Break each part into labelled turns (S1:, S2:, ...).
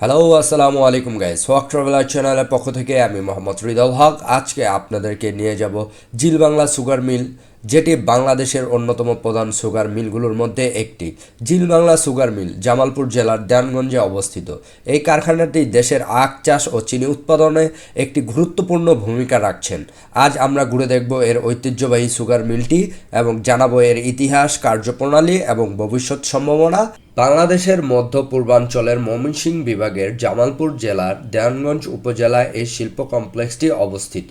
S1: Hello আসসালামু আলাইকুম guys হক traveller চ্যানেলের পক্ষ থেকে আমি মোহাম্মদ রিদল হক। আজকে আপনাদেরকে নিয়ে যাব জিল বাংলা সুগার মিল যেটি বাংলাদেশের অন্যতম প্রধান সুগার মিলগুলোর মধ্যে একটি। Zeal Bangla Sugar Mill Jamalpur জেলার দেয়ানগঞ্জে অবস্থিত। এই কারখানাটি দেশের আখ, চাষ ও চিনি উৎপাদনে একটি গুরুত্বপূর্ণ ভূমিকা রাখছেন। আজ আমরা ঘুরে দেখব এর ঐতিহ্যবাহী সুগার মিলটি এবং জানাব এর ইতিহাস, কার্যপ্রণালী এবং ভবিষ্যৎ সম্ভাবনা। বাংলাদেশের মধ্য পূর্বাঞ্চলের ময়মনসিংহ বিভাগের জামালপুর জেলার দেয়ানগঞ্জ উপজেলায় এই শিল্প কমপ্লেক্সটি অবস্থিত।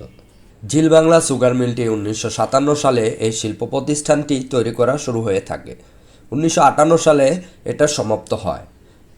S1: ঝিল বাংলা সুগার মিলটি উনিশশো সাতান্ন সালে এই শিল্প প্রতিষ্ঠানটি তৈরি করা শুরু হয়ে থাকে। উনিশশো আটান্ন সালে এটা সমাপ্ত হয়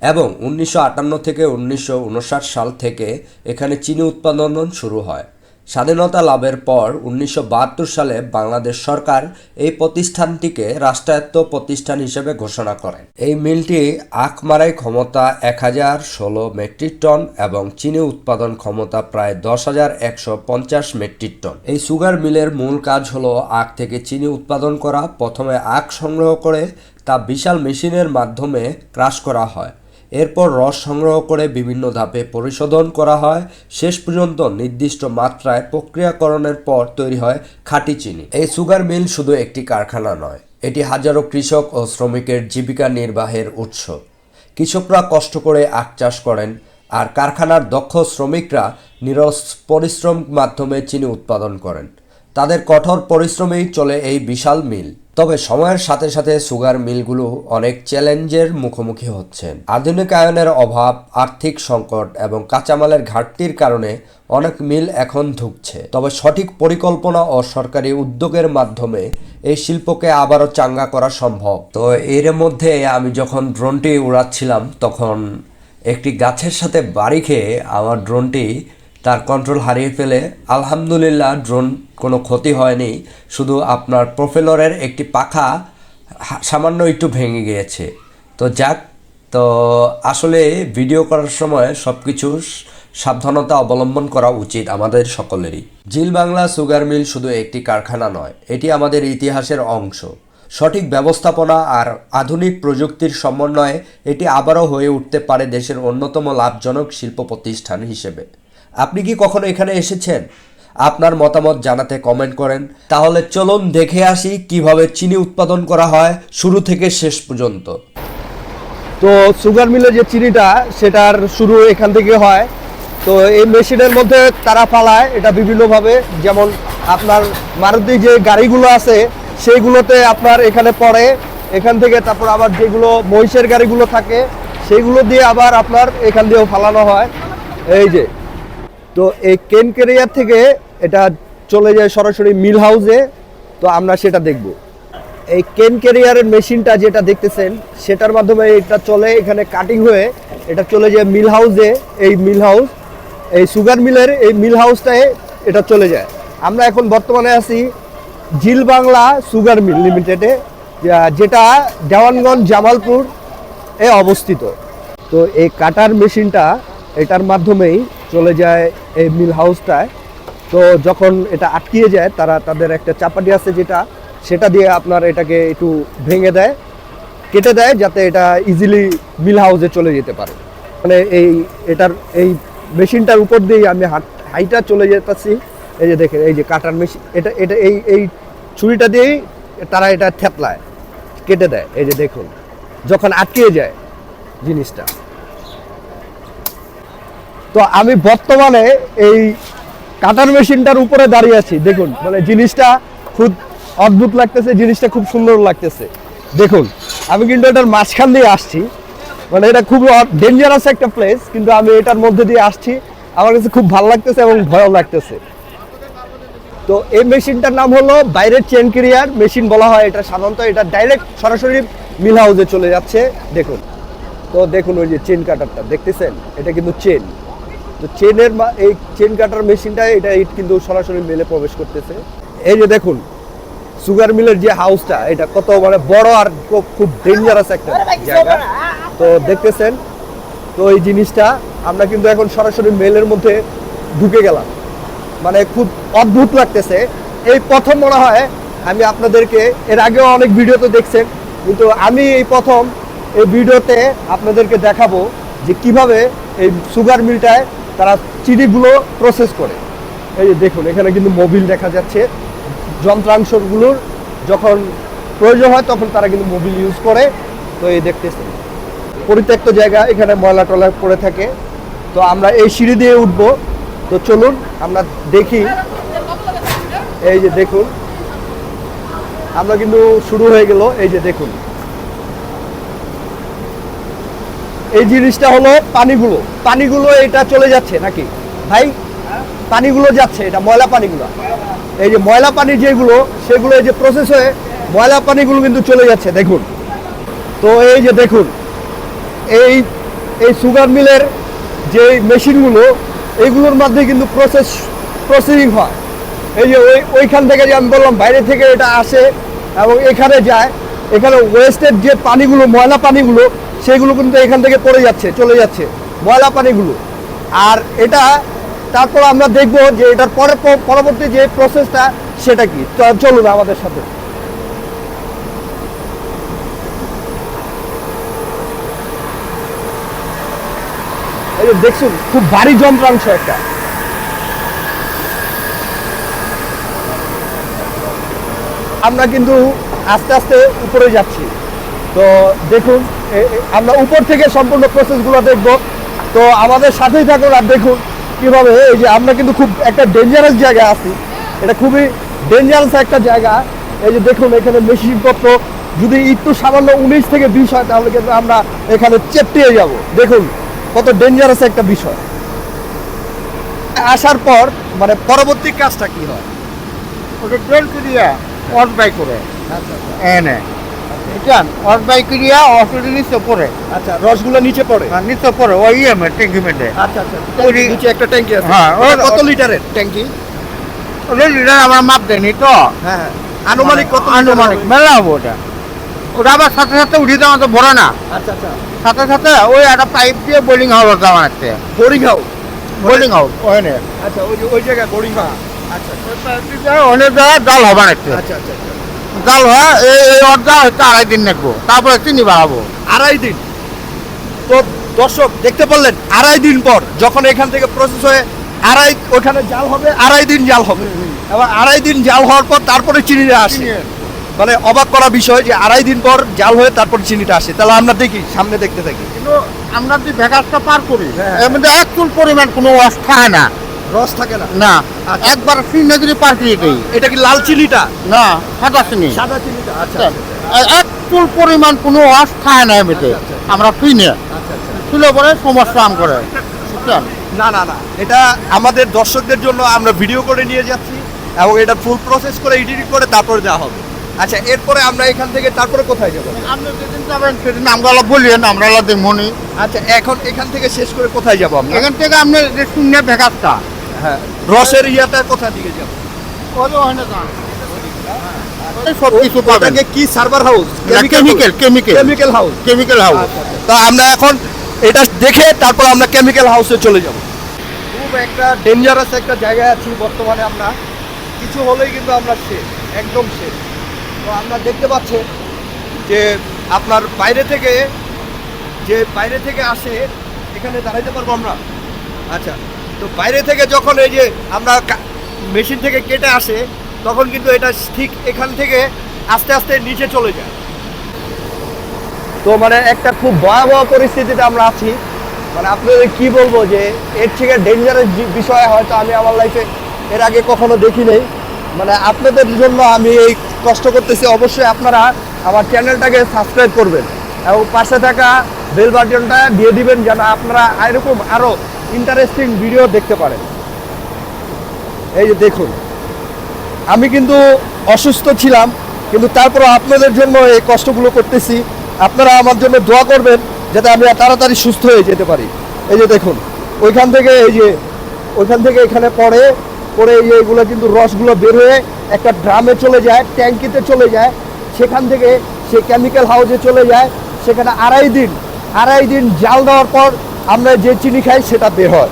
S1: এবং উনিশশো আটান্ন থেকে উনিশশো উনষাট সাল থেকে এখানে চিনি উৎপাদন শুরু হয়। স্বাধীনতা লাভের পর উনিশশো বাহাত্তর সালে বাংলাদেশ সরকার এই প্রতিষ্ঠানটিকে রাষ্ট্রায়ত্ত প্রতিষ্ঠান হিসেবে ঘোষণা করেন এই মিলটি আখ মারাই ক্ষমতা এক হাজার ষোলো মেট্রিক টন এবং চিনি উৎপাদন ক্ষমতা প্রায় দশ হাজার একশো পঞ্চাশ মেট্রিক টন। এই সুগার মিলের মূল কাজ হলো আখ থেকে চিনি উৎপাদন করা। প্রথমে আখ সংগ্রহ করে তা বিশাল মেশিনের মাধ্যমে ক্রাশ করা হয়। এরপর রস সংগ্রহ করে বিভিন্ন ধাপে পরিশোধন করা হয়। শেষ পর্যন্ত নির্দিষ্ট মাত্রায় প্রক্রিয়াকরণের পর তৈরি হয় খাঁটি চিনি। এই সুগার মিল শুধু একটি কারখানা নয়, এটি হাজারো কৃষক ও শ্রমিকের জীবিকা নির্বাহের উৎস। কৃষকরা কষ্ট করে আখ চাষ করেন আর কারখানার দক্ষ শ্রমিকরা নিরস পরিশ্রম মাধ্যমে চিনি উৎপাদন করেন। তাদের কঠোর পরিশ্রমেই চলে এই বিশাল মিল। তবে সময়ের সাথে সাথে সুগার মিলগুলো অনেক চ্যালেঞ্জের মুখোমুখি হচ্ছেন আধুনিকায়নের অভাব, আর্থিক সংকট এবং কাঁচামালের ঘাটতির কারণে অনেক মিল এখন ধুঁকছে। তবে সঠিক পরিকল্পনা ও সরকারি উদ্যোগের মাধ্যমে এই শিল্পকে আবারও চাঙ্গা করা সম্ভব। তো এর মধ্যে আমি যখন ড্রোনটি উড়াচ্ছিলাম, তখন একটি গাছের সাথে বাড়ি খেয়ে আমার ড্রোনটি তার কন্ট্রোল হারিয়ে ফেলে, আলহামদুলিল্লাহ ড্রোন কোনো ক্ষতি হয়নি, শুধু আপনার প্রোফেলরের একটি পাখা সামান্য একটু ভেঙে গিয়েছে। তো যাক, তো আসলে ভিডিও করার সময় সব কিছু সাবধানতা অবলম্বন করা উচিত আমাদের সকলেরই। জিল বাংলা সুগার মিল শুধু একটি কারখানা নয়, এটি আমাদের ইতিহাসের অংশ। সঠিক ব্যবস্থাপনা আর আধুনিক প্রযুক্তির সমন্বয়ে এটি আবারও হয়ে উঠতে পারে দেশের অন্যতম লাভজনক শিল্প প্রতিষ্ঠান হিসেবে। আপনি কি কখনো এখানে এসেছেন? আপনার মতামত জানাতে কমেন্ট করেন। তাহলে চলুন দেখে আসি কীভাবে চিনি উৎপাদন করা হয় শুরু থেকে শেষ পর্যন্ত।
S2: তো সুগার মিলের যে চিনিটা, সেটার শুরু এখান থেকে হয়। তো এই মেশিনের মধ্যে তারা ফালায়, এটা বিভিন্নভাবে। যেমন আপনার মারুতি যে গাড়িগুলো আছে, সেইগুলোতে আপনার এখানে পড়ে। এখান থেকে তারপর আবার যেগুলো মহিষের গাড়িগুলো থাকে, সেইগুলো দিয়ে আবার আপনার এখান দিয়েও ফালানো হয়। এই যে তো এই কেন কেরিয়ার থেকে এটা চলে যায় সরাসরি মিল হাউসে, তো আমরা সেটা দেখব। এই কেন কেরিয়ারের মেশিনটা যেটা দেখতেছেন, সেটার মাধ্যমে এটা চলে, এখানে কাটিং হয়ে এটা চলে যায় মিল হাউসে, এই মিল হাউস, এই সুগার মিলের এই মিল হাউসটায় এটা চলে যায়। আমরা এখন বর্তমানে আছি জিল বাংলা সুগার মিল লিমিটেডে যেটা দেওয়ানগঞ্জ জামালপুর এ অবস্থিত। তো এই কাটার মেশিনটা, এটার মাধ্যমেই চলে যায় এই মিল হাউসটায়। তো যখন এটা আটকিয়ে যায়, তারা তাদের একটা চাপাটি আছে যেটা, সেটা দিয়ে আপনার এটাকে একটু ভেঙে দেয়, কেটে দেয় যাতে এটা ইজিলি মিল হাউসে চলে যেতে পারে। মানে এই, এটার, এই মেশিনটার উপর দিয়েই আমি হাইটা চলে যেতেছি। এই যে দেখেন, এই যে কাটার মেশিন, এটা এটা, এই এই ছুরিটা দিয়েই তারা এটা থেতলায়, কেটে দেয়। এই যে দেখুন, যখন আটকিয়ে যায় জিনিসটা। তো আমি বর্তমানে এই কাটার মেশিনটার উপরে দাঁড়িয়ে আছি। দেখুন মানে জিনিসটা খুব অদ্ভুত লাগতেছে, জিনিসটা খুব সুন্দর লাগতেছে। দেখুন, আমি কিন্তু এটার মাঝখান দিয়ে আসছি। মানে এটা খুব ডেঞ্জারাস একটা প্লেস কিন্তু আমি এটার মধ্যে দিয়ে আসছি। আমার কাছে খুব ভালো লাগতেছে এবং ভয়ও লাগতেছে। তো এই মেশিনটার নাম হলো বাইরের চেন ক্রিয়ার মেশিন বলা হয় এটা সাধারণত, এটা ডাইরেক্ট সরাসরি মিল হাউসে চলে যাচ্ছে। দেখুন, তো দেখুন ওই যে চেন কাটারটা দেখতেছেন? এটা কিন্তু চেন তো চেনের এই চেন কাটার মেশিনটা এটা এই কিন্তু সরাসরি মেলে প্রবেশ করতেছে। এই যে দেখুন সুগার মিলের যে হাউসটা এটা কত মানে বড় আর খুব- ডেঞ্জারাস একটা জায়গা। তো দেখতেছেন তো এই জিনিসটা আমরা কিন্তু এখন সরাসরি মেলের মধ্যে ঢুকে গেলাম। মানে খুব অদ্ভুত লাগতেছে। এই প্রথম মনে হয় আমি আপনাদেরকে এর আগেও অনেক ভিডিওতে দেখছেন কিন্তু আমি এই প্রথম এই ভিডিওতে আপনাদেরকে দেখাবো যে কীভাবে এই সুগার মিলটায় তারা চিনিগুলো প্রসেস করে। এই যে দেখুন, এখানে কিন্তু মোবিল দেখা যাচ্ছে। যন্ত্রাংশগুলোর যখন প্রয়োজন হয় তখন তারা কিন্তু মোবিল ইউজ করে। তো এই দেখতেছেন, পরিত্যক্ত জায়গা, এখানে ময়লা টলা পড়ে থাকে। তো আমরা এই সিঁড়ি দিয়ে উঠব। তো চলুন, আমরা দেখি। এই যে দেখুন, আমরা কিন্তু শুরু হয়ে গেল। এই যে দেখুন এই জিনিসটা হলো পানিগুলো। পানিগুলো এটা চলে যাচ্ছে নাকি? ভাই, পানিগুলো যাচ্ছে, এটা ময়লা পানিগুলো। এই যে ময়লা পানি যেগুলো, সেগুলো এই যে প্রসেস হয়ে ময়লা পানিগুলো কিন্তু চলে যাচ্ছে, দেখুন। তো এই যে দেখুন, এই এই সুগার মিলের যে মেশিনগুলো এইগুলোর মধ্যে কিন্তু প্রসেস প্রসেসিং হয়। এই যে ওই, ওইখান থেকে যে আমি বললাম, বাইরে থেকে এটা আসে এবং এখানে যায়। এখানে ওয়েস্টের যে পানিগুলো, ময়লা পানিগুলো সেগুলো কিন্তু এখান থেকে পড়ে যাচ্ছে, চলে যাচ্ছে, ময়লা পানিগুলো। আর এটা, তারপর আমরা দেখব যে এটার পরে পরবর্তী যে প্রসেসটা সেটা কি? চলুন আমাদের সাথে। দেখছুন খুব ভারী যন্ত্রাংশ একটা। আমরা কিন্তু আস্তে আস্তে উপরে যাচ্ছি। তো দেখুন আমরা উপর থেকে সম্পূর্ণ প্রসেসগুলো দেখব। তো আমাদের সাথেই থাকুন আর দেখুন কীভাবে এই যে আমরা কিন্তু খুব একটা ডেঞ্জারাস জায়গায় আছি। এটা খুবই ডেঞ্জারাস একটা জায়গা। এই যে দেখুন এখানে মেশিনপত্র যদি একটু সামান্য উনিশ থেকে বিশ হয় তাহলে কিন্তু আমরা এখানে চেপটিয়ে যাব। দেখুন কত ডেঞ্জারাস একটা বিষয়। আসার পর মানে পরবর্তী কাজটা কি হয়?
S3: ওটা ট্রেন করিয়া অট বাই করে। এনে অট অটোটি নিচে পড়ে।
S2: আচ্ছা রসগুলো নিচে পড়ে?
S3: আর নিচে পড়ে ওই এমে ট্যাঙ্কি মেটে
S2: আচ্ছা আচ্ছা নিচে একটা ট্যাঙ্কি আছে।
S3: হ্যাঁ,
S2: কত লিটারের? ট্যাঙ্কি?
S3: ওটা লিটার আমার মাপ দেয়নি তো।
S2: হ্যাঁ হ্যাঁ। আনুমানিক কত
S3: আনুমানিক মেলা হব ওটা। ওটা আবার সাথে সাথে উঠিয়ে দেওয়া তো ভরে না।
S2: আচ্ছা আচ্ছা।
S3: সাথে সাথে ওই একটা পাইপ দিয়ে বোলিং হাউস দেওয়া আছে।
S2: বোরিং হাউস
S3: বোলিং হাউস ওখানে।
S2: আচ্ছা ওই ওই জায়গায় বোরিং হাউস আচ্ছা
S3: অনেক জায়গায় জাল হবে নাকছে
S2: আচ্ছা আচ্ছা।
S3: জাল হয় এই এই অর্ধা হচ্ছে আড়াই দিন নাকবো। তারপরে চিনি বাড়াবো।
S2: আড়াই দিন। তো দর্শক দেখতে পারলেন আড়াই দিন পর যখন এখান থেকে প্রসেস হয়ে আড়াই ওখানে জাল হবে আড়াই দিন জাল হবে। এবার আড়াই দিন জাল হওয়ার পর তারপরে চিনিটা আসে। মানে অবাক করা বিষয় যে আড়াই দিন পর জাল হয়ে তারপর চিনিটা আসে। তাহলে আমরা দেখি সামনে দেখতে থাকি।
S3: কিন্তু আমরা যে ভেগাসটা পার করি
S2: হ্যাঁ।
S3: এর মধ্যে এক চুল পরিমাণ কোনো রস থাকে না।
S2: রস থাকে না?
S3: না। একবার শ্রীনগরী পার করে দিই।
S2: এটা কি লাল চিনিটা
S3: না সাদা চিনি।
S2: সাদা চিনিটা আচ্ছা
S3: এক চুল পরিমাণ কোনো রস থাকে না এমনিতে।
S2: আচ্ছা, আচ্ছা।
S3: আমরা কিনে
S2: আচ্ছা আচ্ছা
S3: পরে সমস্যা আম করে।
S2: না না না। এটা আমাদের দর্শকদের জন্য আমরা ভিডিও করে নিয়ে যাচ্ছি এবং এটা ফুল প্রসেস করে এডিটিং করে তারপরে দেওয়া হবে। আচ্ছা এরপরে আমরা এখান থেকে তারপরে কোথায় যাব?
S3: আপনি যেদিন যাবেন সেদিন আমরা বলিয়েন আমরা দেখমনি
S2: আচ্ছা এখন এখান থেকে শেষ করে কোথায় যাব আমরা?
S3: এখান থেকে আপনি শূন্য ভেগাসটা
S2: হ্যাঁ। রসের ইয়াটা কোথা দিকে যাব? কি? Server house
S3: chemical chemical
S2: chemical house
S3: chemical house
S2: তো আমরা এখন এটা দেখে তারপর আমরা কেমিক্যাল হাউসে চলে যাব। খুব একটা ডেঞ্জারাস একটা জায়গায় আছি বর্তমানে আমরা। কিছু হলেই কিন্তু আমরা শেষ একদম শেষ তো আমরা দেখতে পাচ্ছেন যে আপনার বাইরে থেকে যে বাইরে থেকে আসে এখানে দাঁড়াইতে পারব আমরা। আচ্ছা তো বাইরে থেকে যখন এই যে আমরা মেশিন থেকে কেটে আসে, তখন কিন্তু এটা ঠিক এখান থেকে আস্তে আস্তে নিচে চলে যায়। তো মানে একটা খুব ভয়াবহ পরিস্থিতিতে আমরা আছি। মানে আপনাদের কি বলব যে, এর থেকে ডেঞ্জারাস বিষয় হয়তো আমি আমার লাইফে এর আগে কখনো দেখি নেই। মানে আপনাদের জন্য আমি এই কষ্ট করতেছি, অবশ্যই আপনারা আমার চ্যানেলটাকে সাবস্ক্রাইব করবেন এবং পাশে থাকা বেল দিয়ে দিবেন যেন আপনারা এরকম আরও ইন্টারেস্টিং ভিডিও দেখতে পারেন। এই যে দেখুন, আমি কিন্তু অসুস্থ ছিলাম, কিন্তু তারপর আপনাদের জন্য এই কষ্টগুলো করতেছি। আপনারা আমার জন্য দোয়া করবেন, যাতে আমি তাড়াতাড়ি সুস্থ হয়ে যেতে পারি। এই যে দেখুন, ওইখান থেকে এই যে, ওইখান থেকে এখানে পড়ে পরে এই যে এগুলো কিন্তু রসগুলো বের হয়ে একটা ড্রামে চলে যায়, ট্যাঙ্কিতে চলে যায়। সেখান থেকে সে কেমিক্যাল হাউসে চলে যায়। সেখানে আড়াই দিন আড়াই দিন জাল দেওয়ার পর আমরা যে চিনি খাই সেটা বের হয়।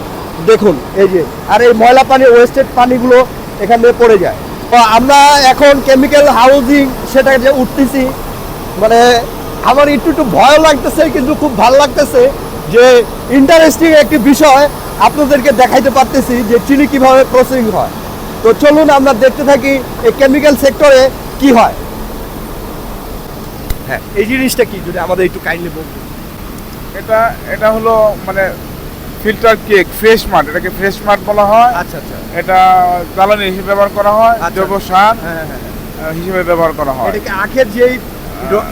S2: দেখুন, এই যে, আর এই ময়লা পানি ওয়েস্টেড পানিগুলো এখান থেকে পড়ে যায়। তো আমরা এখন কেমিক্যাল হাউজিং সেটা যে উঠতেছি মানে আমার একটু একটু ভয় লাগতেছে, কিন্তু খুব ভালো লাগতেছে যে ইন্টারেস্টিং একটি বিষয় আপনাদেরকে দেখাইতে পারতেছি যে চিনি কীভাবে প্রসেসিং হয়। তো চলুন আমরা দেখতে থাকি এই কেমিক্যাল সেক্টরে কি হয়। হ্যাঁ এই জিনিসটা কি? যদি আমাদের একটু কাইন্ডলি বলুন
S4: এটা এটা হলো মানে ফিল্টার কেক ফ্রেশ মাঠ এটাকে ফ্রেশ মাঠ বলা হয়।
S2: আচ্ছা আচ্ছা।
S4: এটা জ্বালানি হিসেবে ব্যবহার করা হয়
S2: আচ্ছা।
S4: জৈব সার
S2: হ্যাঁ হ্যাঁ
S4: হিসেবে ব্যবহার করা হয়।
S2: এটাকে আখের যেই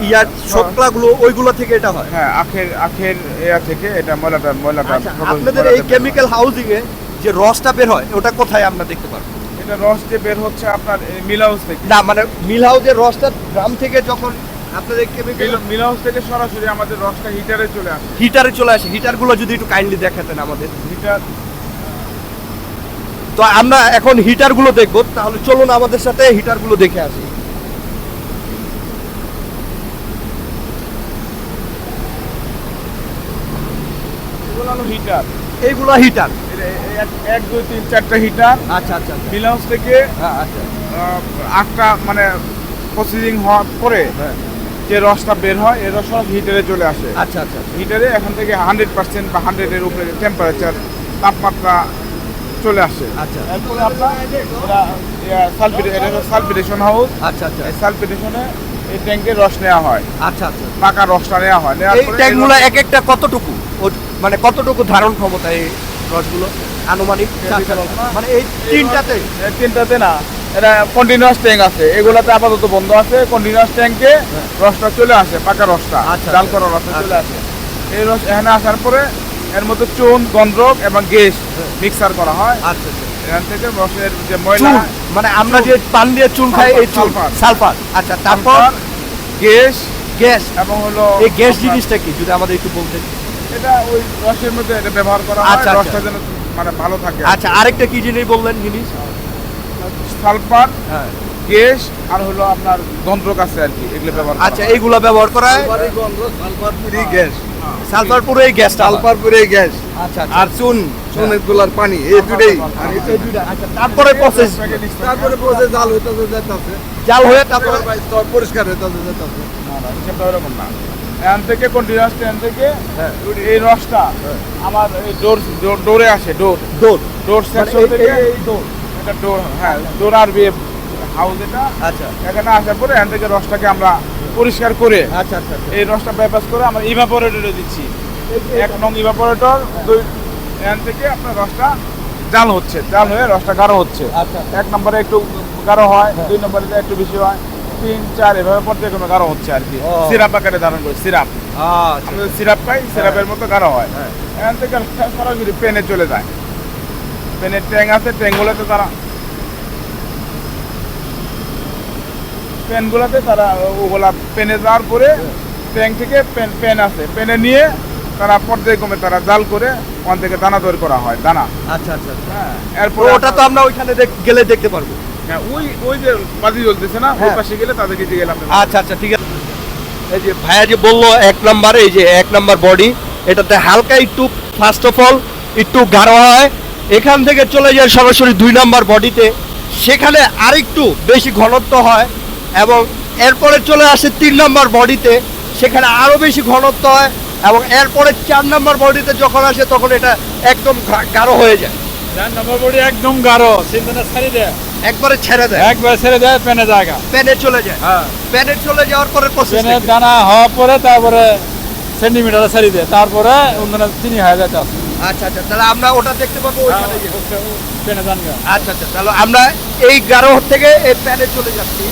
S2: ইয়ার শোকলাগুলো ওইগুলো থেকে এটা হয়?
S4: হ্যাঁ আখের আখের ইয়া থেকে এটা ময়লাটা ময়লাটা
S2: আচ্ছা আপনাদের এই কেমিক্যাল হাউজিং এ যে রসটা বের হয় ওটা কোথায় আমরা দেখতে পারব?
S4: এটা রস যে বের হচ্ছে আপনার মিল হাউস থেকে।
S2: না মানে মিল হাউসের রসটা গ্রাম থেকে যখন আপনাদের কেমিক্যাল
S4: মিল হাউস থেকে সরাসরি আমাদের রসটা হিটারে চলে আসে।
S2: হিটারে চলে আসে। হিটারগুলো যদি একটু কাইন্ডলি দেখাতেন আমাদের।
S4: হিটার
S2: তো আমরা এখন হিটারগুলো দেখব। তাহলে চলুন আমাদের সাথে হিটারগুলো দেখে আসি।
S4: হিটার
S2: এইগুলো হিটার
S4: এক- দুই তিন চারটা হিটার
S2: আচ্ছা আচ্ছা আচ্ছা।
S4: মিল হাউস থেকে
S2: হ্যাঁ আচ্ছা।
S4: আখটা মানে প্রসেসিং হওয়ার পরে
S2: হ্যাঁ।
S4: যে রসটা বের হয় এই রস সব হিটারে চলে আসে।
S2: আচ্ছা আচ্ছা
S4: হিটারে এখান থেকে হান্ড্রেড পার্সেন্ট বা হান্ড্রেডের উপরে টেম্পারেচার তাপমাত্রা চলে আসে।
S2: আচ্ছা।
S4: এরপরে আপনার হাউস
S2: আচ্ছা আচ্ছা।
S4: এই সালপিটেশনে এই ট্যাঙ্কের রস নেওয়া হয়।
S2: আচ্ছা আচ্ছা।
S4: পাকা রসটা নেওয়া হয়।
S2: এই ট্যাঙ্কগুলো এক একটা কতটুকু? মানে কতটুকু ধারণ ক্ষমতা এই রসগুলো? আনুমানিক মানে এই তিনটাতে?
S4: তিনটাতে না। এটা কন্টিনিউয়াস ট্যাঙ্ক আছে। এগুলাতে আপাতত বন্ধ আছে। কন্টিনিউয়াস ট্যাঙ্কে রসটা চলে আসে পাকা রসটা।
S2: আচ্ছা, আচ্ছা।
S4: করা রসটা চলে
S2: আচ্ছা।
S4: আসে। এই রস এখানে আসার পরে এর মধ্যে চুন গন্ধক এবং গ্যাস মিক্সার করা হয়।
S2: আচ্ছা
S4: এখান থেকে রসের যে ময়লা
S2: মানে আমরা যে পান দিয়ে চুন খাই এই চুন
S4: সালফার।
S2: আচ্ছা তারপর?
S4: Gas
S2: gas.
S4: এবং হলো
S2: এই গ্যাস জিনিসটা কি? যদি আমাদের একটু বলতেন।
S4: এটা ওই রসের মধ্যে এটা ব্যবহার করা হয়। রসটা যেন মানে ভালো থাকে।
S2: আচ্ছা আরেকটা কি জিনিস বললেন জিনিস?
S4: সালফার
S2: হ্যাঁ।
S4: গ্যাস আর হলো আপনার গন্ধক আছে আর কি এগুলো ব্যবহার
S2: আচ্ছা
S4: হয়।
S2: এইগুলো ব্যবহার করা হয়?
S3: গ্যাস
S2: সালফার পুরো। এই গ্যাসটা
S3: সালফার গ্যাস
S2: আচ্ছা আচ্ছা।
S3: আর চুন চুনেরগুলার পানি এই দুটাই
S2: আচ্ছা তারপরে প্রসেস
S3: তারপরে প্রসেস জাল হইতেছে যেতেছে।
S2: জাল হয়ে তারপরে
S3: স্তর পরিষ্কার হইতেছে যেতেছে।
S4: না, না, হিসাবটা ওরকম না। এখান থেকে কন্টিনিউয়াস ট্রেন থেকে
S2: হ্যাঁ।
S4: এই রসটা আমার ডোর ডোর- ডোরে আসে ডোর।
S2: দৌড়
S4: ডোর
S2: মানে
S4: সেকশন থেকে
S2: এই- দৌড়
S4: এটা ডোর হ্যাঁ ডোর আর বি হাউস এটা।
S2: আচ্ছা।
S4: এখানে আসার পরে এখান থেকে রসটাকে আমরা পরিষ্কার করে
S2: আচ্ছা আচ্ছা
S4: এই রসটা বাইপাস করে আমরা ইভাপোরেটরে দিচ্ছি। এক নং ইভাপোরেটর দুই এখান থেকে আপনার রসটা জাল হচ্ছে জাল হয়ে রসটা গাঢ় হচ্ছে। এক নম্বরে একটু গাঢ় হয় দুই নম্বরে একটু বেশি হয় তিন চার এভাবে পর্যায়ক্রমে গাঢ় হচ্ছে আর কি। সিরাপ আকারে ধারণ করে সিরাপ। সিরাপ পাই সিরাপের মতো গাঢ় হয়।
S2: হ্যাঁ।
S4: এখান থেকে সরাসরি পেনে চলে যায়। পেনের ট্যাং আছে ট্যাঙ্কগুলোতে তারা পেনগুলোতে তারা ওগুলা পেনে যাওয়ার পরে ট্যাঙ্ক থেকে পেন পেন আছে। পেনে নিয়ে তারা পর্যায়ক্রমে তারা জাল করে ওখান থেকে দানা তৈরি করা হয় দানা।
S2: আচ্ছা আচ্ছা আচ্ছা।
S4: হ্যাঁ এরপরে
S2: ওটা তো আমরা ওইখানে গেলে দেখতে পারব।
S4: হ্যাঁ, ওই ওই যে বাজি জ্বলতেছে না ওই
S2: হ্যাঁ।
S4: পাশে গেলে তাদেরকে দিয়ে গেলাম।
S2: আচ্ছা আচ্ছা ঠিক আছে। এই যে ভাইয়া যে বলল এক নাম্বার এই যে এক নাম্বার বডি এটাতে হালকা একটু ফার্স্ট অফ অল একটু গাঢ় হয় এখান থেকে চলে যায় সরাসরি দুই নাম্বার বডিতে। সেখানে আরেকটু বেশি ঘনত্ব হয় এবং এরপরে চলে আসে তিন নম্বর বডিতে। সেখানে আরও বেশি ঘনত্ব হয় এবং এরপরে চার নম্বর বডিতে যখন আসে তখন এটা একদম গাঢ় হয়ে যায়।
S5: নম্বর বডি একদম গাঢ় সিন্ধনা ছাড়ি দেয়।
S2: একবারে ছেড়ে দেয়।
S5: একবার ছেড়ে দেয় পেনে জায়গা।
S2: প্যানে চলে যায়।
S5: হ্যাঁ।
S2: প্যানে চলে যাওয়ার পরে
S5: দানা হওয়ার পরে তারপরে সেন্টিমিটার ছাড়ি দেয়। তারপরে চিনি হয়ে যায় চাষ
S2: আচ্ছা আচ্ছা তাহলে আমরা ওটা দেখতে পাবো ওইখানে
S5: জানগা
S2: আচ্ছা আচ্ছা তাহলে আমরা এই গারো থেকে এই প্যানে চলে যাচ্ছি।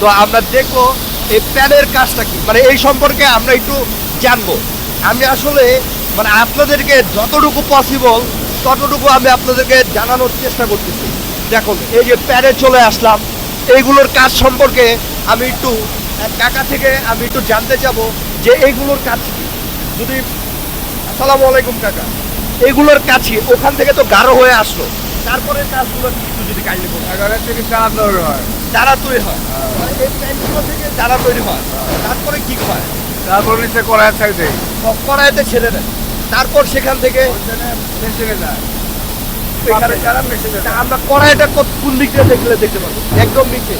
S2: তো আমরা দেখব এই প্যানের কাজটা কি। মানে এই সম্পর্কে আমরা একটু জানব। আমি আসলে মানে আপনাদেরকে যতটুকু পসিবল ততটুকু আমি আপনাদেরকে জানানোর চেষ্টা করতেছি। দেখুন এই যে প্যানে চলে আসলাম। এইগুলোর কাজ সম্পর্কে আমি একটু এক কাকা থেকে আমি একটু জানতে চাবো যে এইগুলোর কাজ কি। যদি আসসালামু আলাইকুম কাকা। এগুলোর কাছে ওখান থেকে তো গাঢ় হয়ে আসলো। তারপরে কাজগুলো একটু যদি কাইন্ডলি বলুন
S4: এগারো থেকে চার দৌড় হয়।
S2: চারা তৈরি হয়। মানে এই প্যান্টগুলো থেকে চারা তৈরি হয়। তারপরে কি হয়?
S4: তারপর নিচে কড়াই
S2: সব কড়াইতে ছেড়ে দেয়। তারপর সেখান থেকে
S4: মেশিনে যায়।
S2: আমরা কড়াইটা কত- কোন দিক দিয়ে দেখলে দেখতে পাবো? একদম নিচে।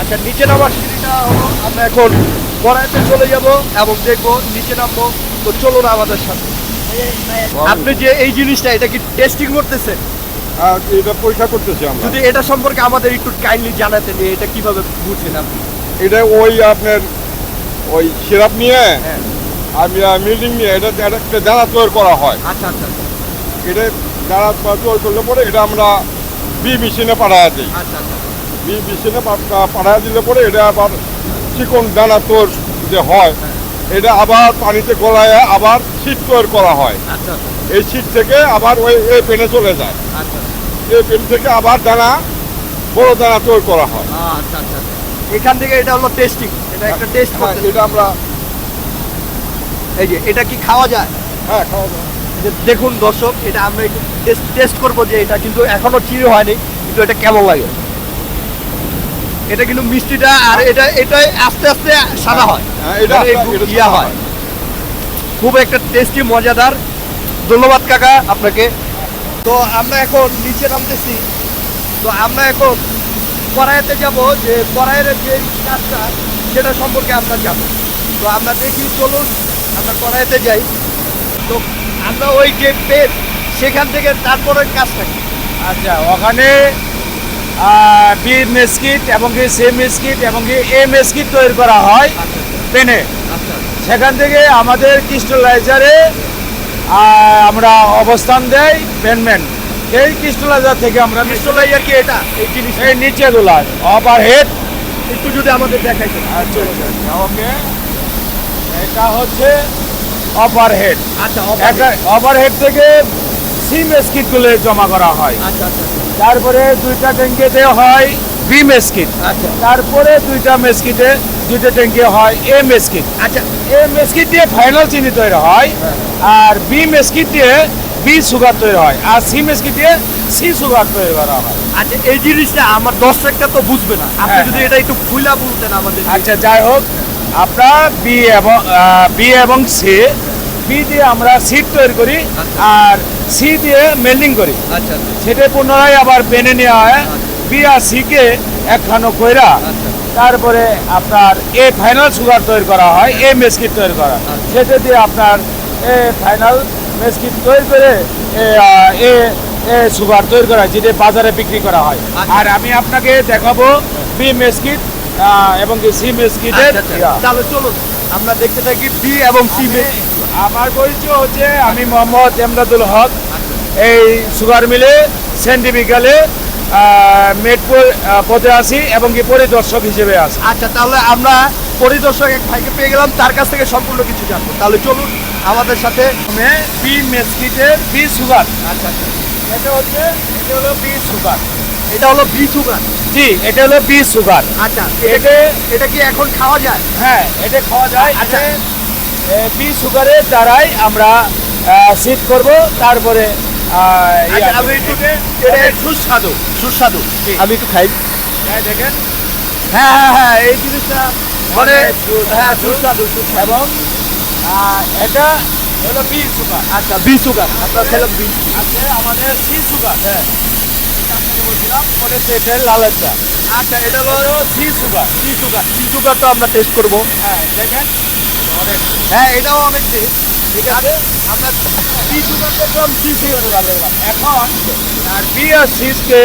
S2: আচ্ছা নিচে নামার সিঁড়িটা হলো আমরা এখন কড়াইতে চলে যাব এবং দেখব নিচে নামবো। তো চলুন আমাদের সাথে। আপনি যে এই জিনিসটা এটা কি টেস্টিং করতেছেন
S4: আর এটা পরীক্ষা করতেছি আমরা।
S2: যদি এটা সম্পর্কে আমাদের একটু কাইন্ডলি জানাতেন এটা কীভাবে বুঝছেন আপনি।
S4: এটা ওই আপনার ওই সিরাপ নিয়ে
S2: হ্যাঁ।
S4: আমি মিল্ডিং নিয়ে এটা এটা একটা দানা তৈরি করা হয়।
S2: আচ্ছা আচ্ছা
S4: এটা দানা তৈরি করলে পরে এটা আমরা বি মেশিনে পাঠায় দিই।
S2: আচ্ছা আচ্ছা
S4: বি মেশিনে পাঠায় দিলে পরে এটা আবার চিকন দানা তৈরি যে হয়। এটা আবার পানিতে গলায় আবার শীত তৈরি করা হয়।
S2: আচ্ছা আচ্ছা।
S4: এই শীত থেকে আবার ওই এই পেনে চলে যায়।
S2: আচ্ছা
S4: এই পেন থেকে আবার দানা বড় দানা তৈরি করা হয়।
S2: আচ্ছা আচ্ছা আচ্ছা। এখান থেকে এটা হলো টেস্টিং এটা একটা টেস্ট
S4: হ্যাঁ,
S2: করতে
S4: এটা আমরা
S2: এই যে এটা কি খাওয়া যায়?
S4: হ্যাঁ খাওয়া যায়।
S2: যে দেখুন দর্শক এটা আমরা একটু টেস্ট টেস্ট করব যে এটা কিন্তু এখনও চিনি হয়নি কিন্তু এটা কেমন লাগে? এটা কিন্তু মিষ্টিটা আর এটা এটাই আস্তে আস্তে সাদা হয়।
S4: হ্যাঁ, এটা
S2: মানে
S4: এটা
S2: ইয়া হয়। খুব একটা টেস্টি মজাদার। ধন্যবাদ কাকা আপনাকে। তো আমরা এখন নিচে নামতেছি। তো আমরা এখন কড়াইতে যাব যে কড়াইয়ের যে কাজটা সেটা সম্পর্কে আমরা যাব তো আমরা দেখি চলুন আমরা কড়াইতে যাই। তো আমরা ওই যে পেট সেখান থেকে তারপরে কাজটা কি
S5: আচ্ছা ওখানে বি মেসকিট এবং কি সে মেসকিট এবং কি এ মেসকিট তৈরি করা হয় পেনে।
S2: আচ্ছা
S5: সেখান থেকে আমাদের ক্রিস্টালাইজারে আমরা অবস্থান দেই পেনমেন্ট এই ক্রিস্টালাইজার থেকে আমরা
S2: ক্রিস্টোলাইজার কি এটা? এই জিনিস
S5: এই নিচে গুলার ওভার হেড
S2: একটু যদি আমাদের দেখাইতেন
S5: আচ্ছা আচ্ছা ওকে। এটা হচ্ছে ওভার হেড
S2: আচ্ছা
S5: ওভার হেড থেকে সি মেসকিটগুলো জমা করা হয়।
S2: আচ্ছা আচ্ছা।
S5: তারপরে দুইটা ট্যাঙ্কিতে হয় বি মেসকিট।
S2: আচ্ছা।
S5: তারপরে দুইটা মেসকিটে দুইটা ট্যাঙ্কি হয় এ মেসকিট।
S2: আচ্ছা।
S5: এ মেসকিট দিয়ে ফাইনাল চিনি তৈরি হয় আর বি মেসকিট দিয়ে বি সুগার তৈরি হয় আর সি মেসকিট দিয়ে সি সুগার তৈরি করা হয়।
S2: আচ্ছা এই জিনিসটা আমার দর্শকটা তো বুঝবে না। আপনি
S5: হ্যাঁ,
S2: যদি
S5: হ্যাঁ।
S2: এটা একটু খুইলা বলতেন আমাদের
S5: আচ্ছা যাই হোক আপনার বি এবং বি এবং সি বি দিয়ে আমরা সিট তৈরি করি আর সি দিয়ে মেল্ডিং করি।
S2: আচ্ছা আচ্ছা।
S5: সেটা পুনরায় আবার পেনে নেওয়া হয়। বি আর সিকে একখানো কইরা তারপরে আপনার এ ফাইনাল সুগার তৈরি করা হয় এ মেসকিট তৈরি করা। সেটা দিয়ে আপনার এ ফাইনাল মেসকিট তৈরি করে এ এ সুগার তৈরি করা হয় যেটা বাজারে বিক্রি করা হয়।
S2: আচ্ছা।
S5: আর আমি আপনাকে দেখাবো বি মেসকিট এবং সি মেসকিটের
S2: আচ্ছা, আচ্ছা। চলুন। আমরা দেখতে থাকি বি এবং সি
S5: আমার পরিচয় হচ্ছে আমি মোহাম্মদ এমদাদুল হক। এই সুগার মিলে সেন্টিফিক্যালে মেটপুর পথে আসি এবং কি পরিদর্শক হিসেবে আসি
S2: আচ্ছা তাহলে আমরা পরিদর্শক এক ভাইকে পেয়ে গেলাম তার কাছ থেকে সম্পূর্ণ কিছু জানব। তাহলে চলুন আমাদের সাথে
S5: বি মেসকিটের বি সুগার।
S2: আচ্ছা আচ্ছা।
S5: এটা হচ্ছে এটা হলো বি সুগার।
S2: এটা হলো বি সুগার
S5: জি এটা হলো বি সুগার
S2: আচ্ছা এটা
S5: এটা
S2: কি এখন খাওয়া যায়?
S5: হ্যাঁ এটা খাওয়া যায়।
S2: আচ্ছা।
S5: আচ্ছা বি সুগারের দ্বারাই আমরা সিট করব তারপরে
S2: আচ্ছা আমি একটু এটা সুস্বাদু সুস্বাদু। আমি একটু খাই।
S5: হ্যাঁ, দেখেন।
S2: হ্যাঁ হ্যাঁ হ্যাঁ এই জিনিসটা মানে হ্যাঁ সুস্বাদু। সুস্বাদু
S5: এবং এটা হলো বি সুগার
S2: আচ্ছা বি সুগার আপনার খেলাম বি
S5: আছে আমাদের সি সুগার হ্যাঁ। আপনাকে বলছিলাম পরে এটা লালেরটা
S2: আচ্ছা এটা হলো
S5: C sugar
S2: C sugar C আমরা টেস্ট করব।
S5: হ্যাঁ দেখেন।
S2: হ্যাঁ এটাও অনেক টেস্ট
S5: ঠিক আছে?
S2: আমরা সি সুগার দেখলাম সি সুগার
S5: এখন আর বি আর সিসকে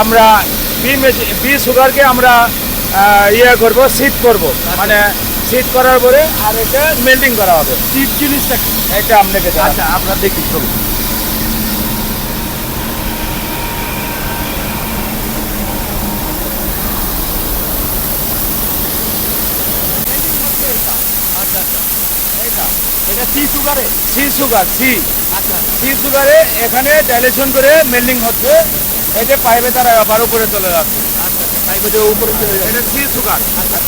S5: আমরা বি মেশিন বি সুগারকে আমরা ইয়ে করব সিট করব। মানে সিট করার পরে আর এটা মেল্টিং করা হবে।
S2: সিট জিনিসটা
S5: এটা আপনাকে
S2: আচ্ছা আমরা দেখি চলুন। এটা সি সুগারে
S5: সি সুগার সি
S2: আচ্ছা।
S5: সি সুগারে এখানে ডাইলেশন করে মেল্টিং হচ্ছে। এটা পাইপে তারা আবার উপরে চলে যাচ্ছে।
S2: আচ্ছা। পাইপের উপরে চলে যায়
S5: এটা সি সুগার
S2: আচ্ছা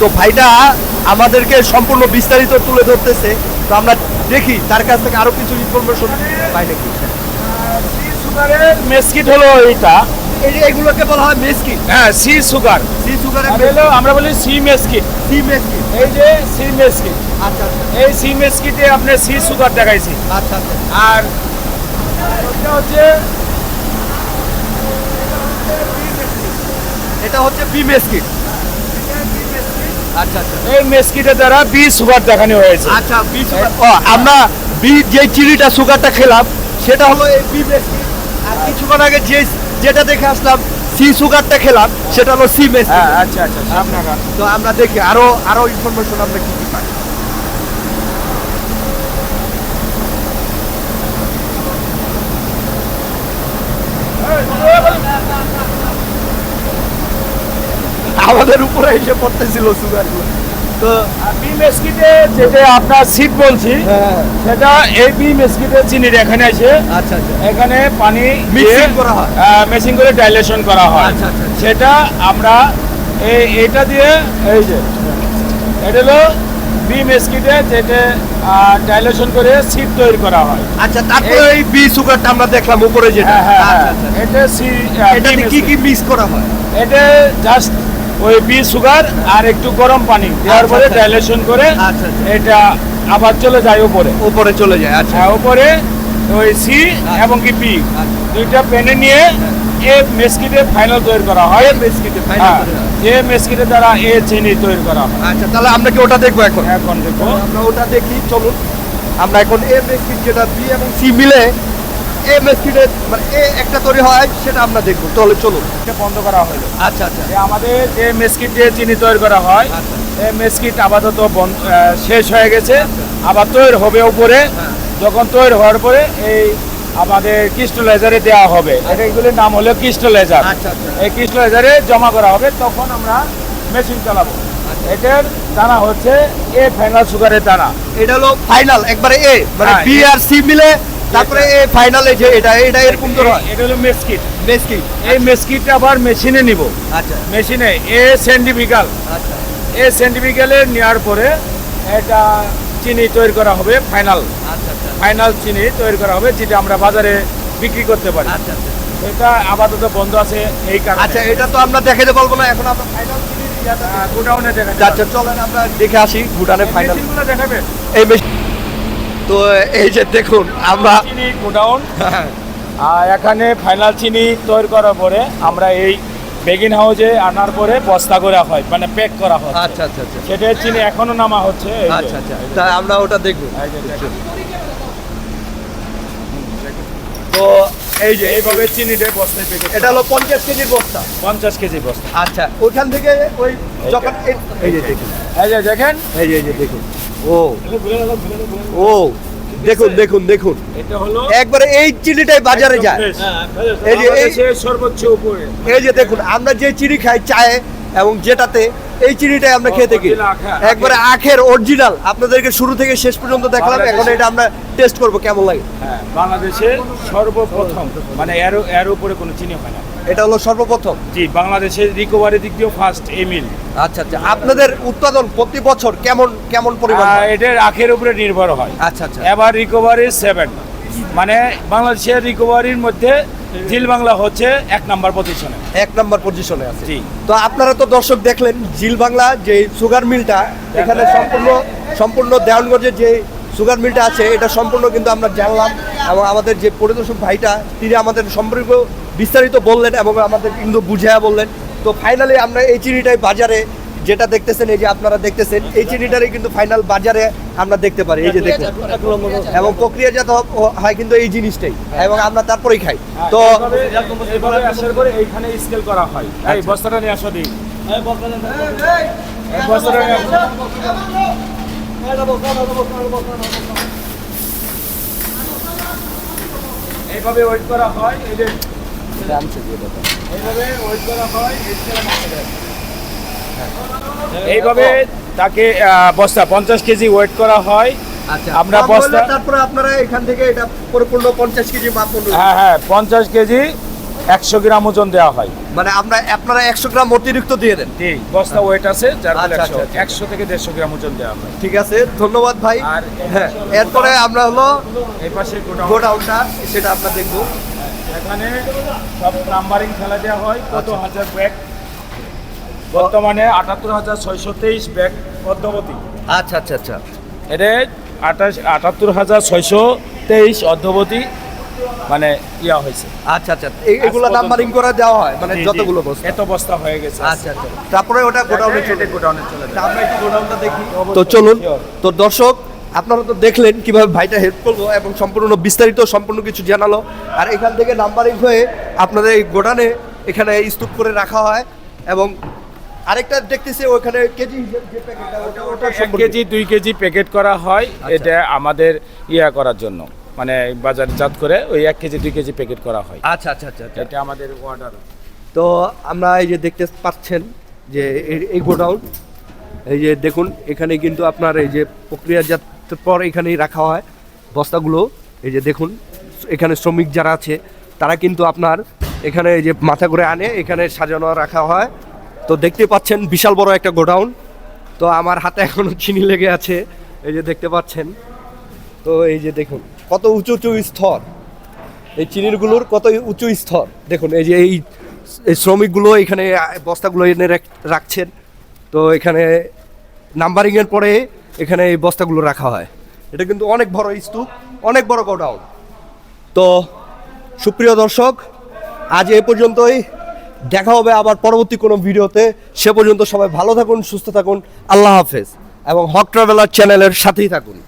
S2: তো ভাইটা আমাদেরকে সম্পূর্ণ বিস্তারিত তুলে ধরতেছে। তো আমরা দেখি তার কাছ থেকে আরও কিছু ইনফরমেশন পাই নাকি?
S5: মেসকিট হলো এইটা।
S2: এই যে এগুলোকে বলা হয় মেসকি
S5: হ্যাঁ সি সুগার।
S2: সি সুগারের
S5: আর আমরা বলি সি মেসকিট
S2: সি মেসকি
S5: এই যে সি মেসকিট
S2: আচ্ছা আচ্ছা।
S5: এই সি মেসকিটে আপনি সি সুগার দেখাইছি।
S2: আচ্ছা আচ্ছা।
S5: আর ওইটা হচ্ছে
S2: এটা হচ্ছে বি মেসকিট আচ্ছা আচ্ছা।
S5: এই মেসকিটের দ্বারা বি সুগার দেখানো হয়েছে।
S2: আচ্ছা বি সুগার। ও আমরা বি যে চিনিটা সুগারটা খেলাম সেটা হলো এই বি মেসকিট আর কিছুক্ষণ আগে যে যেটা দেখে আসলাম সি সুগারটা খেলাম সেটা হলো সি মেসকিট
S5: হ্যাঁ আচ্ছা আচ্ছা সামনে
S2: তো আমরা দেখি আরও আরও ইনফরমেশন আমরা কি কি পাই। আমাদের উপরে এসে পড়তেছিল সুগার তো
S5: বি মেসকিটে যেটা আপনার সিট বলছি
S2: হ্যাঁ।
S5: সেটা এই বি মেসকিটে চিনির এখানে আছে
S2: আচ্ছা আচ্ছা।
S5: এখানে পানি
S2: করা হয়।
S5: মেশিং করে ডাইলেশন করা হয়।
S2: আচ্ছা, আচ্ছা, আচ্ছা।
S5: সেটা আমরা এই এটা দিয়ে এই যে এটা হলো বি মেসকিটে যেটা ডাইলেশন করে সিট তৈরি করা হয়।
S2: আচ্ছা তারপরে এই বি সুগারটা আমরা দেখলাম উপরে যেটা।
S5: হ্যাঁ হ্যাঁ
S2: আচ্ছা আচ্ছা
S5: এটা সি
S2: এটাতে কি কি মিক্স করা হয়?
S5: এটা জাস্ট ওই বি সুগার আর একটু গরম পানি দেওয়ার
S2: আচ্ছা,
S5: পরে
S2: আচ্ছা।
S5: ডাইলেশন করে
S2: আচ্ছা, আচ্ছা।
S5: এটা আবার চলে যায় উপরে।
S2: উপরে চলে যায় আচ্ছা।
S5: হ্যাঁ উপরে ওই সি এবং কি বি
S2: আচ্ছা।
S5: দুইটা পেনে নিয়ে এ মেসকিটে ফাইনাল তৈরি করা হয়।
S2: বিস্কিটে
S5: হ্যাঁ, এ মেসকিটের দ্বারা এ চিনি তৈরি করা হয়।
S2: আচ্ছা তাহলে আমরা কি ওটা দেখব এখন?
S5: এখন দেখো
S2: আমরা ওটা দেখি চলুন। আমরা এখন এ বিস্কিট যেটা বি এবং সি মিলে মানে এ একটা তৈরি হয় সেটা আমরা দেখব। তাহলে চলুন।
S5: এটা বন্ধ করা হলো।
S2: আচ্ছা আচ্ছা।
S5: আমাদের যে মেসকিট দিয়ে চিনি তৈরি করা হয়
S2: আচ্ছা।
S5: এই মেসকিট আপাতত শেষ হয়ে গেছে। আবার তৈরি হবে উপরে।
S2: হ্যাঁ।
S5: যখন তৈরি হওয়ার পরে এই আমাদের ক্রিস্টালাইজারে দেওয়া হবে। এটা এগুলির নাম হলো ক্রিস্টালাইজার।
S2: আচ্ছা, আচ্ছা।
S5: এই ক্রিস্টালাইজারে জমা করা হবে তখন আমরা মেশিন চালাবো।
S2: আচ্ছা।
S5: এটার দানা হচ্ছে এ ফাইনাল সুগারের দানা।
S2: এটা হলো ফাইনাল একবারে এ মানে
S5: হ্যাঁ,
S2: বি আর সি মিলে তারপরে এ ফাইনালে যে এটা এটা এরকম তো হয়।
S5: এটা হলো মেসকিট
S2: বিস্কিট
S5: এই মেসকিটটা আবার মেশিনে নিব।
S2: আচ্ছা।
S5: মেশিনে এ সেন্টিফিকাল
S2: আচ্ছা।
S5: এই সেন্টিফিক্যালে নেওয়ার পরে এটা চিনি তৈরি করা হবে ফাইনাল
S2: আচ্ছা আচ্ছা।
S5: ফাইনাল চিনি তৈরি করা হবে যেটা আমরা বাজারে বিক্রি করতে পারি।
S2: আচ্ছা আচ্ছা।
S5: এটা আপাতত বন্ধ আছে এই কারণে।
S2: আচ্ছা এটা তো আমরা দেখাতে পারব না এখন আমরা ফাইনাল
S5: গোডাউনে দেখা
S2: আচ্ছা চলেন আমরা দেখে আসি ভুটানে ফাইনাল
S5: মেশিনগুলো দেখাবে
S2: এই মেশিন তো এই যে দেখুন আমরা
S5: চিনি গোডাউন আর এখানে ফাইনাল চিনি তৈরি করার পরে আমরা এই বেগিন হাউসে আনার পরে বস্তা করা হয় মানে প্যাক করা হয়।
S2: আচ্ছা আচ্ছা আচ্ছা।
S5: সেটা চিনি এখনও নামা হচ্ছে
S2: আচ্ছা আচ্ছা। তা আমরা ওটা দেখব। তো এই যে
S5: এইভাবে চিনিটা বস্তায় প্যাকেট
S2: এটা হলো পঞ্চাশ কেজির বস্তা।
S5: পঞ্চাশ কেজি বস্তা।
S2: আচ্ছা ওইখান থেকে ওই যখন এই- এই যে দেখুন।
S5: এই যে দেখেন।
S2: এই যে দেখুন। ও। ও। দেখুন দেখুন দেখুন। একবারে এই চিনিটাই বাজারে যায়। এই যে
S5: সর্বোচ্চ উপরে।
S2: এই যে দেখুন আমরা যে চিনি খাই চায়ে এবং যেটাতে এই চিনিটাই আমরা খেয়ে থাকি। একবারে আখের অরিজিনাল। আপনাদেরকে শুরু থেকে শেষ পর্যন্ত দেখলাম এখন এটা আমরা টেস্ট করব কেমন লাগে।
S5: হ্যাঁ বাংলাদেশের সর্বপ্রথম মানে এর এর উপরে কোনো চিনি হয় না।
S2: এটা হলো সর্বপ্রথম?
S5: জি বাংলাদেশের রিকভারি দিক দিয়েও ফার্স্ট এই মিল
S2: আচ্ছা আচ্ছা। আপনাদের উৎপাদন প্রতি বছর কেমন কেমন পরিমাণ?
S5: এটা আখের উপরে নির্ভর হয়।
S2: আচ্ছা আচ্ছা।
S5: এবার রিকভারি সেভেন মানে বাংলাদেশের রিকভারির মধ্যে জিল বাংলা হচ্ছে এক নাম্বার পজিশনে
S2: এক নাম্বার পজিশনে আছে।
S5: জি।
S2: তো আপনারা তো দর্শক দেখলেন জিল বাংলা যে সুগার মিলটা এখানে সম্পূর্ণ সম্পূর্ণ দেওয়ানগঞ্জের যে সুগার মিলটা আছে এটা সম্পূর্ণ কিন্তু আমরা জানলাম। এবং আমাদের যে পরিদর্শক ভাইটা তিনি আমাদের সম্পর্ক বিস্তারিত বললেন এবং আমাদের কিন্তু বুঝাইয়া বললেন। তো ফাইনালি আমরা এই চিনিটাই বাজারে যেটা দেখতেছেন এই যে আপনারা দেখতেছেন এই চিনিটারই কিন্তু ফাইনাল বাজারে আমরা দেখতে পারি। এই যে দেখুন। এবং প্রক্রিয়াজাত হয় কিন্তু এই জিনিসটাই। এবং আমরা তারপরেই খাই। তো
S5: এইভাবে এইভাবে এইখানে স্কেল করা হয়। এই বস্তাটা নিয়ে আসো দিই এই বস্তাটা নিয়ে আসো। এইভাবে ওয়েট করা হয়। এই যে এইভাবে তাকে বস্তা পঞ্চাশ কেজি ওয়েট করা হয়।
S2: আচ্ছা
S5: আমরা
S2: বস্তা তারপরে আপনারা এখান থেকে এটা পরিপূর্ণ পঞ্চাশ কেজি মাপ
S5: হ্যাঁ হ্যাঁ পঞ্চাশ কেজি একশো গ্রাম ওজন দেওয়া হয়।
S2: মানে আমরা আপনারা একশো গ্রাম অতিরিক্ত দিয়ে দেন।
S5: ঠিক বস্তা ওয়েট আছে যার ফলে
S2: আচ্ছা,
S5: একশো
S2: আচ্ছা,
S5: থেকে দেড়শো গ্রাম ওজন দেওয়া হয়।
S2: ঠিক আছে ধন্যবাদ ভাই।
S5: আর
S2: হ্যাঁ এরপরে আমরা হলো
S5: এই পাশে গোডাউন
S2: গোডাউনটা সেটা আমরা দেখব।
S5: এখানে সব নাম্বারিং ফেলা দেওয়া হয় কত
S2: আচ্ছা।
S5: হাজার ব্যাগ বর্তমানে আটাত্তর হাজার ছয়শো তেইশ ব্যাগ পদ্মবতী
S2: আচ্ছা আচ্ছা আচ্ছা।
S5: এটা আঠাশ আটাত্তর হাজার ছয়শো তেইশ অর্ধবতী মানে ইয়া হয়েছে।
S2: আচ্ছা আচ্ছা। এগুলো নাম্বারিং করে দেওয়া হয় মানে। যতগুলো বস্তু।
S5: এত বস্তা হয়ে গেছে
S2: আচ্ছা আচ্ছা। তারপরে ওটা গোডাউনে চলে
S5: গোডাউনে চলে
S2: আমরা একটু গোডাউনটা দেখি। তো চলুন তো দর্শক আপনারা তো দেখলেন কীভাবে ভাইটা হেল্প করল এবং সম্পূর্ণ বিস্তারিত সম্পূর্ণ কিছু জানালো। আর এখান থেকে নাম্বারিং হয়ে আপনাদের এই গোডানে এখানে স্তূপ করে রাখা হয় এবং আরেকটা দেখতেছি ওখানে কেজি
S5: কেজি দুই কেজি প্যাকেট করা হয় এটা আমাদের ইয়া করার জন্য। মানে বাজারজাত করে ওই এক কেজি দুই কেজি প্যাকেট করা হয়।
S2: আচ্ছা আচ্ছা আচ্ছা আচ্ছা।
S5: এটা আমাদের অর্ডার
S2: তো আমরা এই যে দেখতে পাচ্ছেন যে এই- এই গোডাউন এই যে দেখুন এখানে কিন্তু আপনার এই যে প্রক্রিয়াজাত পর এখানেই রাখা হয়। বস্তাগুলো, এই যে দেখুন, এখানে শ্রমিক যারা আছে, তারা কিন্তু আপনার এখানে এই যে মাথা করে আনে, এখানে সাজানো রাখা হয়। তো দেখতে পাচ্ছেন বিশাল বড় একটা গোডাউন। তো আমার হাতে এখনও চিনি লেগে আছে, এই যে দেখতে পাচ্ছেন। তো এই যে দেখুন, কত উঁচু উঁচু স্তর। এই চিনিরগুলোর কত উঁচু স্তর। দেখুন, এই যে এই শ্রমিকগুলো এখানে, বস্তাগুলো এনে রাখ- রাখছেন। তো এখানে নাম্বারিংয়ের পরে এখানে এই বস্তাগুলো রাখা হয়। এটা কিন্তু অনেক বড় স্তূপ, অনেক বড় গোডাউন। তো সুপ্রিয় দর্শক, আজ এ পর্যন্তই। দেখা হবে আবার পরবর্তী কোনো ভিডিওতে। সে পর্যন্ত সবাই ভালো থাকুন, সুস্থ থাকুন। আল্লাহ হাফেজ। এবং হক ট্রাভেলার চ্যানেলের সাথেই থাকুন।